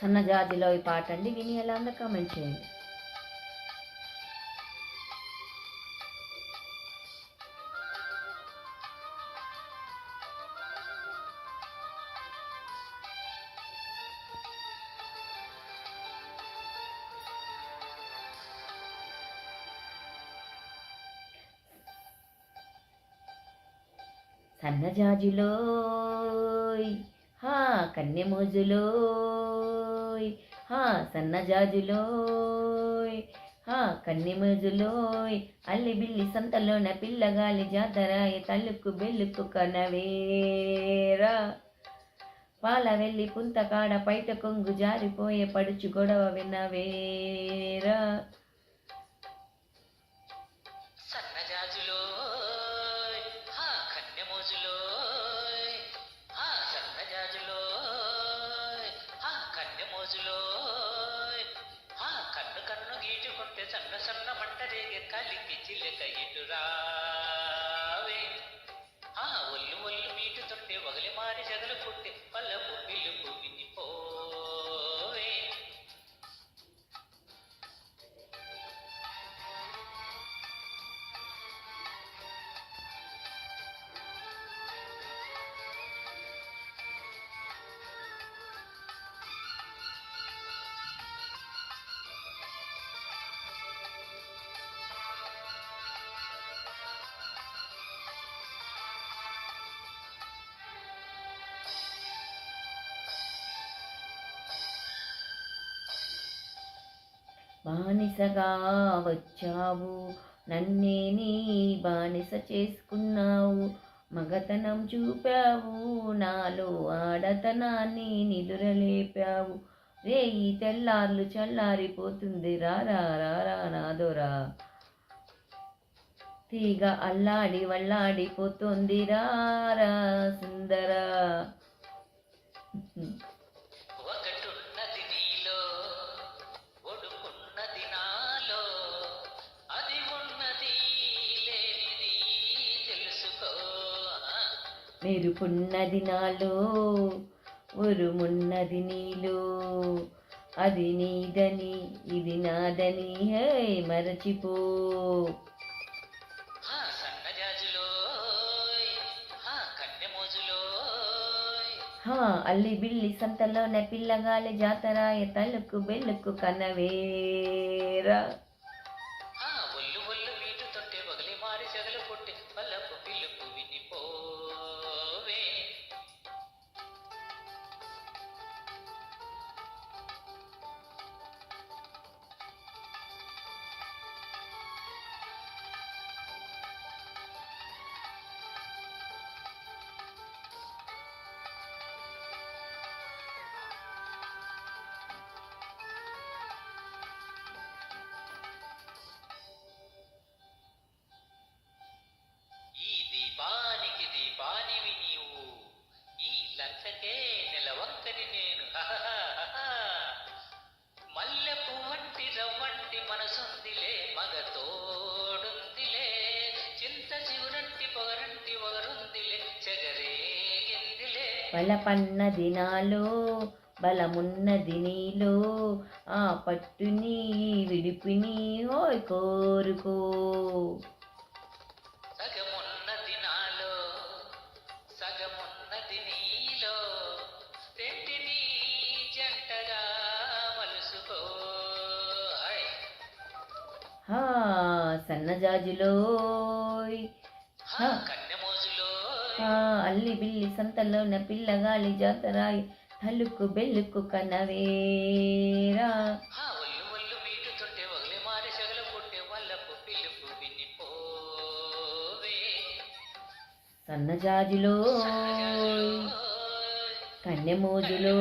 సన్నజాజిలో ఈ పాట అండి విని ఎలా ఉందో కామెంట్ చేయండి. సన్నజాజులోయ్ హా జాజులోయ్ హా సన్నజాజులోయ్ హా కన్నెమోజులోయ్ అల్లి బిల్లి సంతలోన పిల్లగాలి జాతరాయ తల్లుకు బెల్లుకు కనవేరా. పాల వెళ్ళి పుంతకాడ పైట కొంగు జారిపోయే పడుచు గొడవ వినవేరా. కలికి చిలక ఎటురావే ఆ హా ఒళ్ళు ఒళ్ళు మీటుతుంటే వగలి మారి జగలు పుట్టి పల్లపు పిలుపు వినిపోవే బానిసగా వచ్చావు. నన్నే నీ బానిస చేసుకున్నావు. మగతనం చూపావు. నాలో ఆడతనాన్ని నిదురలేపావు. రే ఈ తెల్లార్లు చల్లారిపోతుంది. రారా రారా నాదోరా తీగ అల్లాడి వల్లాడిపోతుంది రారా సుందరా. మెరుపున్నది నాలో ఉరుమున్నది నీలో. అది నీదని ఇది నాదని హే మరచిపో. అల్లి బిల్లి సంతలోన పిల్లగాలి జాతరాయ తలుకు బెల్లుకు కనవేరా. దీపానికి దీపానివి నీవు. ఈ లంచకే నెలవంకని నేను. హహహహహ. మల్లె పువ్వంటి రవ్వంటి మనసుందిలే మగతోడుందిలే చింత చిగురంటి పొగరంటి ఒగరుందిలే చెగరేగిందిలే బలపన్న నాలో బలమున్నది నీలో ఆ పట్టుని విడిపిని ఓయ్ కోరుకో. సన్నజాజులోయ్ అల్లి బిల్లి సంతలోన పిల్లగాలి జాతరాయి. తలుకు బెల్లుకు కనవేరా సన్నజాజులో కన్నెమోజులో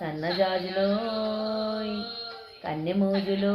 సన్నజాజులో కన్నెమోజులో